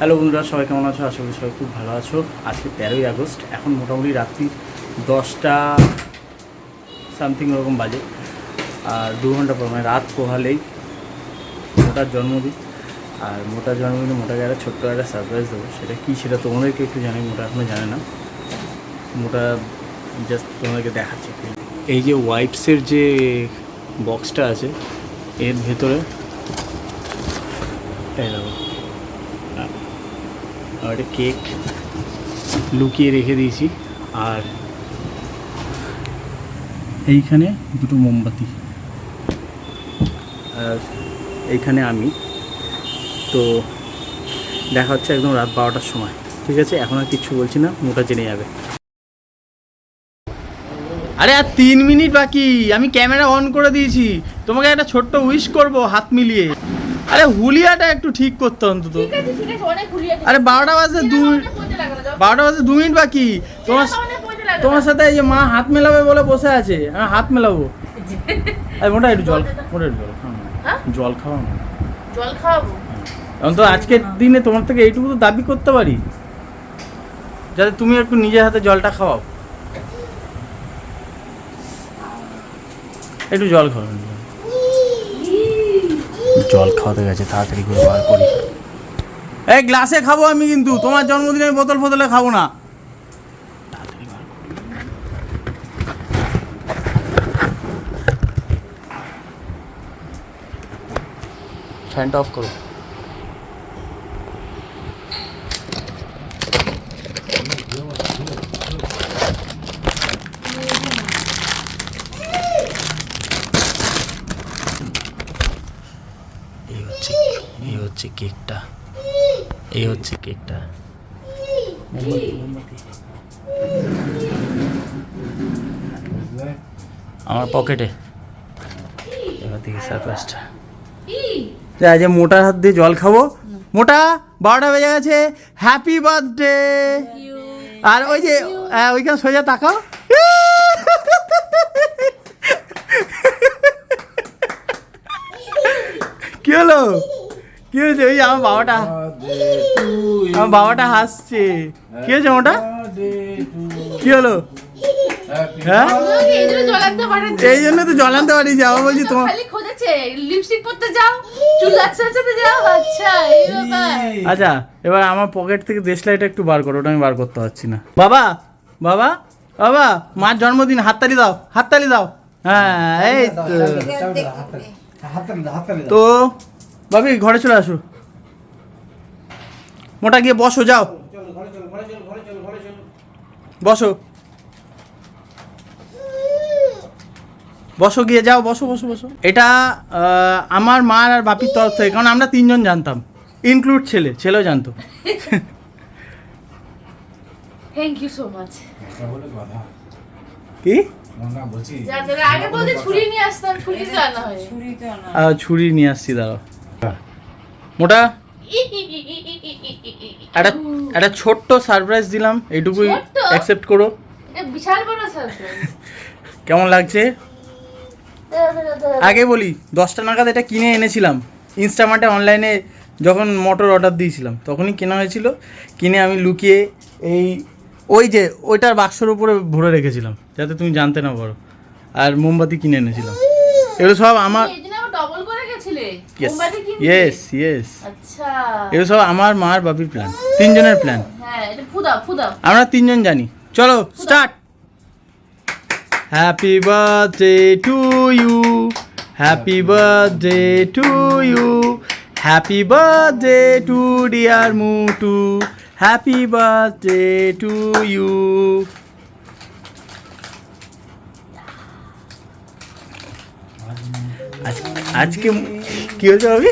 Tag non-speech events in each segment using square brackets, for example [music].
Hello বন্ধুরা, সবাই কেমন আছো? আশা করি সবাই খুব ভালো আছো। আজকে তেরোই আগস্ট, এখন মোটামুটি রাত্রি দশটা সামথিং ওরকম বাজে। আর দু ঘণ্টা পর মানে রাত পোহালেই মোটার জন্মদিন। আর মোটার জন্মদিনে মোটাকে একটা ছোট্ট একটা সারপ্রাইজ দেবো। সেটা কী, সেটা তোমাদেরকে একটু জানি, মোটা এখনও জানে না। মোটা জাস্ট তোমাদেরকে দেখাচ্ছে। এই যে ওয়াইপসের যে বক্সটা আছে, এর ভেতরে, এই দেখো। আর কেক লুকিয়ে রেখে দিয়েছি। আর এইখানে দুটো মোমবাতি। আর এইখানে আমি। তো দেখা হচ্ছে একদম রাত বারোটার সময়। ঠিক আছে? এখন আর কিচ্ছু বলছি না মোটা জেনে যাবে। আরে আর তিন মিনিট বাকি। আমি ক্যামেরা অন করে দিয়েছি। তোমাকে একটা ছোট্ট উইশ করব হাত মিলিয়ে। আরে হুলিয়াটা একটু ঠিক করতে অন্তত। আরে বারোটা বাজে দু। বারোটা বাজে দু মিনিট বাকি। তোমার তোমার সাথে এই যে মা হাত মেলাবে বলে বসে আছে। আমি হাত মেলাবো। [laughs] আরে মোটা একটু জল মোটা একটু জল খাও। হ্যাঁ? জল খাওয়া না জল খাওয়াবো? অন্তত আজকের দিনে তোমার থেকে এইটুকু তো দাবি করতে পারি। যাতে তুমি একটু নিজের হাতে জলটা খাওয়াও। একটু জল খাও। জল খাওয়াতে গেছে তাড়াতাড়ি করে বার করি। এই গ্লাসে খাব আমি কিন্তু তোমার জন্মদিনে আমি বোতল ফোতলে খাব না। ফ্যানটা অফ করো। হচ্ছে কেকটা। এই হচ্ছে কেকটা। আমার পকেটে। এবার দেখি যা মোটার হাত দিয়ে জল খাব। মোটা, বারোটা বেজে গেছে। হ্যাপি বার্থডে আর ওই যে ওইখানে সোজা তাকাও। কি হলো? কি হয়েছে ওই আমার বাবাটা। আমার বাবাটা হাসছে। কি হয়েছে মোটা? কি হলো? হ্যাঁ? এই জন্য তো জল আনতে পারি যাব বলছি তোমার। লিপস্টিক পরতে যাও চুল আছাতে যাও আচ্ছা এই আচ্ছা এবার আমার পকেট থেকে দেশলাইটা একটু বার করো ওটা আমি বার করতে পারছি না। বাবা বাবা বাবা মার জন্মদিন হাততালি দাও হাততালি দাও। হ্যাঁ এই তো। তো বাবি ঘরে চলে আসো। মোটা গিয়ে বসো যাও। বসো। বসো গিয়ে যাও বসো বসো বসো। এটা আমার মার আর বাপির তরফ থেকে কারণ আমরা তিনজন জানতাম। ইনক্লুড ছেলে ছেলেও জানতো। থ্যাংক ইউ সো মাচ কি? যা যা আগে বলতে ছুরি নিয়ে আসতাম ছুরি তো আনা হয় আহ, ছুরি নিয়ে আসছি দাঁড়াও। মোটা। একটা একটা ছোট্ট সারপ্রাইজ দিলাম এইটুকুই অ্যাকসেপ্ট করো। বিশাল বড় সারপ্রাইজ কেমন লাগছে? আগে বলি দশটা নাগাদ এটা কিনে এনেছিলাম। ইনস্টামার্টে অনলাইনে যখন মোটর অর্ডার দিয়েছিলাম তখনই কেনা হয়েছিল। কিনে আমি লুকিয়ে এই ওই যে ওইটার বাক্সর উপরে ভরে রেখেছিলাম যাতে তুমি জানতে না পারো। আর মোমবাতি কিনে এনেছিলাম। এগুলো সব আমার এই জন্য আবার ডবল করে গেছিলে ইয়েস? ইয়েস আচ্ছা। এগুলো সব আমার মার বাপির প্ল্যান তিনজনের প্ল্যান আমরা তিনজন জানি। চলো start happy birthday to you happy birthday to you happy birthday to dear Mutu happy birthday to you আজকে কি হয়েছে আমি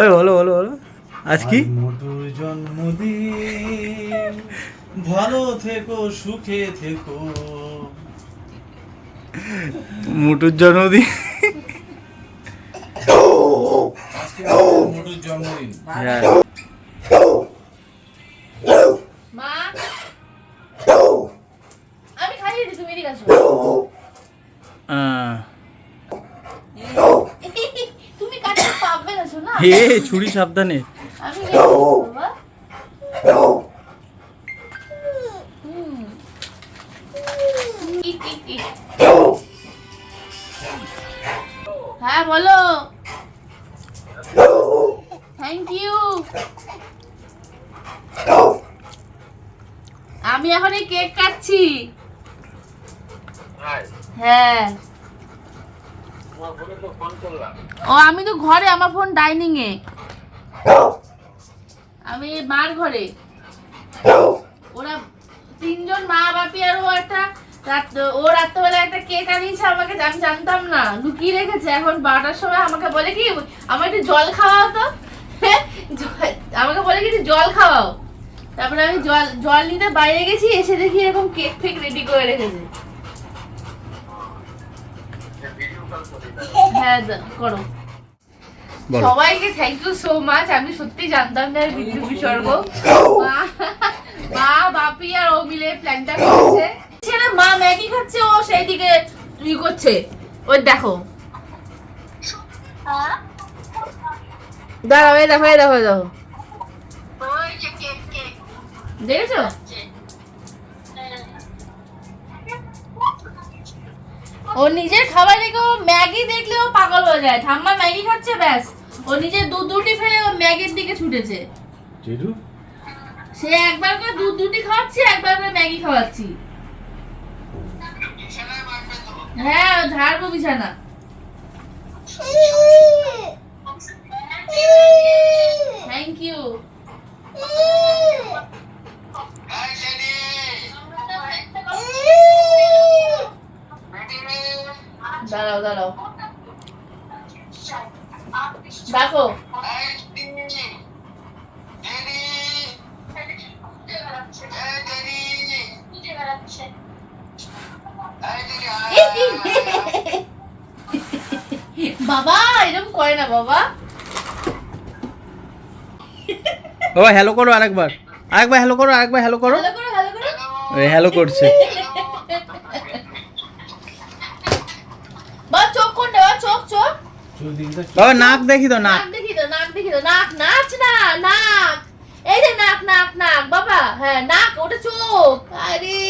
ওই বলো বলো বলো। আজ কি? মোটুর জন্মদিন। ভালো থেকো সুখে থেকো। মুটুর জন্মদিন। মুটুর জন্মদিন। হে ছুরি সাবধানে। হ্যাঁ বলো। থ্যাংক ইউ আমি এখন কেক কাটছি। হ্যাঁ। ও, আমি তো ঘরে, আমার ফোন ডাইনিং এ আমি মার ঘরে। ওরা তিনজন মা বাপি আর ও একটা ও রাত্রেবেলা একটা কেক আনিয়েছে আমাকে আমি জানতাম না। লুকিয়ে রেখেছে। এখন বারোটার সময় আমাকে বলে কি আমার একটু জল খাওয়াও তো। আমাকে বলে কি জল খাওয়াও। তারপরে আমি জল জল নিতে বাইরে গেছি, এসে দেখি এরকম কেক ফেক রেডি করে রেখেছে। হ্যাঁ করো। সবাইকে থ্যাংক ইউ সো মাচ আমি সত্যি জানতাম না বিদ্যুৎ বিসর্গ। মা- বাপি আর ও মিলে প্ল্যানটা করছে। ছেলে মা ম্যাগি খাচ্ছে ও সেই দিকে ই করছে। ওই দেখো। দাঁড়াও এই দেখো এই দেখো দেখো। দেখেছ? ও নিজের খাবার রেখে ও ম্যাগি দেখলে ও পাগল হয়ে যায়। ঠাম্মা ম্যাগি খাচ্ছে ব্যাস। ও নিজের দুধ দুটি ফেলে ও ম্যাগির দিকে ছুটেছে। সে একবার করে দুধ দুটি খাওয়াচ্ছি একবার করে ম্যাগি খাওয়াচ্ছি। হ্যাঁ ও ঝাড়বো বিছানা [laughs] [laughs] থ্যাংক ইউ দাঁড়াও দাঁড়াও দেখো [laughs] বাবা এরকম করে না বাবা। বাবা হ্যালো করো আরেকবার। আরেকবার হ্যালো করো আরেকবার হ্যালো করো। ভালো করে ভালো করে। ওই হ্যালো করছে। বাবা নাক দেখি তো নাক। নাক দেখি তো নাক দেখি তো। নাক নাচ না নাক। এই যে নাক নাক নাক বাবা হ্যাঁ নাক ওটা চোখ আরে।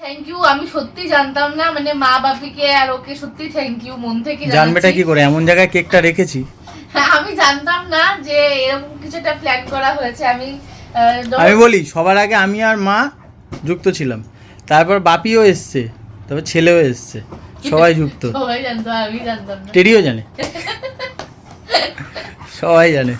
থ্যাংক ইউ আমি সত্যি জানতাম না মানে মা বাপিকে আর ওকে সত্যি থ্যাংক ইউ মন থেকে জানবেটা কি করে? এমন জায়গায় কেকটা রেখেছি। হ্যাঁ, আমি জানতাম না যে এরকম কিছু একটা প্ল্যান করা হয়েছে আমি আমি বলি সবার আগে আমি আর মা যুক্ত ছিলাম। তারপর বাপিও এসছে তারপর ছেলেও এসছে। সবাই যুক্ত। সবাই জানতো আমি জানতাম না। টেরিও জানে। সবাই জানে।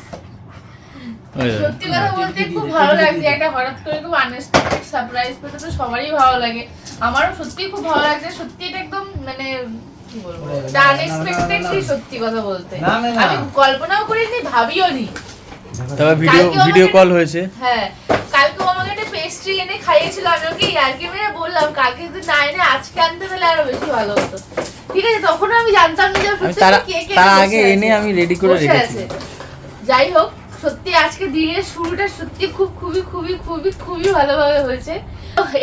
সত্যি কথা বলতে খুব ভালো লাগছে একটা হঠাৎ করে খুব আনএক্সপেক্টেড সারপ্রাইজ পেতে তো সবারই ভালো লাগে। আমারও সত্যি খুব ভালো লাগছে সত্যি এটা একদম মানে কি বলব আনএক্সপেক্টেডলি সত্যি কথা বলতে। না, না, না। আমি কল্পনাও করিনি ভাবিও নি। তারপর ভিডিও ভিডিও কল হয়েছে। হ্যাঁ পেস্ট্রি এনে খাইয়েছিল আমি ওকে ইয়ার্কি মেরে বললাম কালকে যদি না এনে আজকে আনতে পেলে আরও বেশি ভালো হতো। ঠিক আছে তখন আমি জানতাম না যে কেক তার আগে এনে আমি রেডি করে রেখেছি। যাই হোক সত্যি আজকে দিনের শুরুটা সত্যি খুব খুবই খুবই খুবই খুবই ভালোভাবে হয়েছে।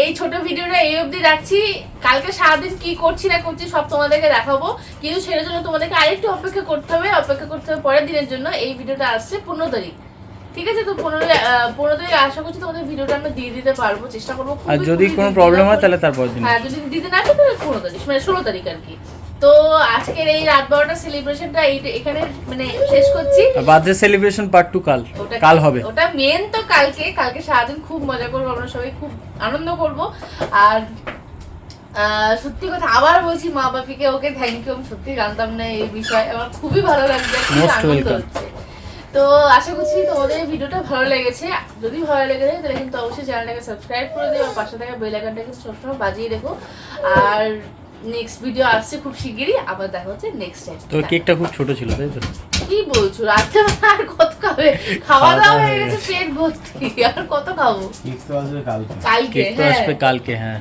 এই ছোট ভিডিওটা এই অবধি রাখছি। কালকে সারাদিন কি করছি না করছি সব তোমাদেরকে দেখাবো। কিন্তু সেটার জন্য তোমাদেরকে আরেকটু অপেক্ষা করতে হবে অপেক্ষা করতে হবে পরের দিনের জন্য। এই ভিডিওটা আসছে পনেরো তারিখ। ঠিক আছে তো পনেরো পনেরো তারিখ আশা করছি তোমাদের ভিডিওটা আমরা দিয়ে দিতে পারব চেষ্টা করব আর যদি কোনো প্রবলেম হয় তাহলে তারপর দিন হ্যাঁ যদি দিতে না তাহলে পনেরো তারিখ মানে ষোলো তারিখ আর কি। তো আজকের এই রাত বারোটা সেলিব্রেশনটা এখানে মানে শেষ করছি। বার্থডে সেলিব্রেশন পার্ট টু কাল। কাল হবে। ওটা মেন তো কালকে। কালকে সারাদিন খুব মজা করব আমরা সবাই খুব আনন্দ করব। আর সত্যি কথা আবার বলছি মা বাপিকে ওকে থ্যাংক ইউ আমি সত্যি জানতাম না এই বিষয়ে। আমার খুবই ভালো লাগছে আনন্দ হচ্ছে। তো আশা করছি তোমাদের এই ভিডিওটা ভালো লেগেছে। যদি ভালো লেগে থাকে তাহলে কিন্তু অবশ্যই চ্যানেলটাকে সাবস্ক্রাইব করে দিও আর পাশে থাকা বেল আইকনটা কিন্তু সবসময় বাজিয়ে রেখো। আর নেক্সট ভিডিও আসছে খুব শিগগিরই আবার দেখা হচ্ছে নেক্সট টাইম তো কেকটা খুব ছোট ছিল তাই তো? কি বলছো? রাত্রে আর কত খাবে? খাওয়া দাওয়া হয়ে গেছে। পেট ভর্তি আর কত খাব? কেক তো আসবে কালকে। কালকে কেক তো হ্যাঁ। আসবে কালকে হ্যাঁ।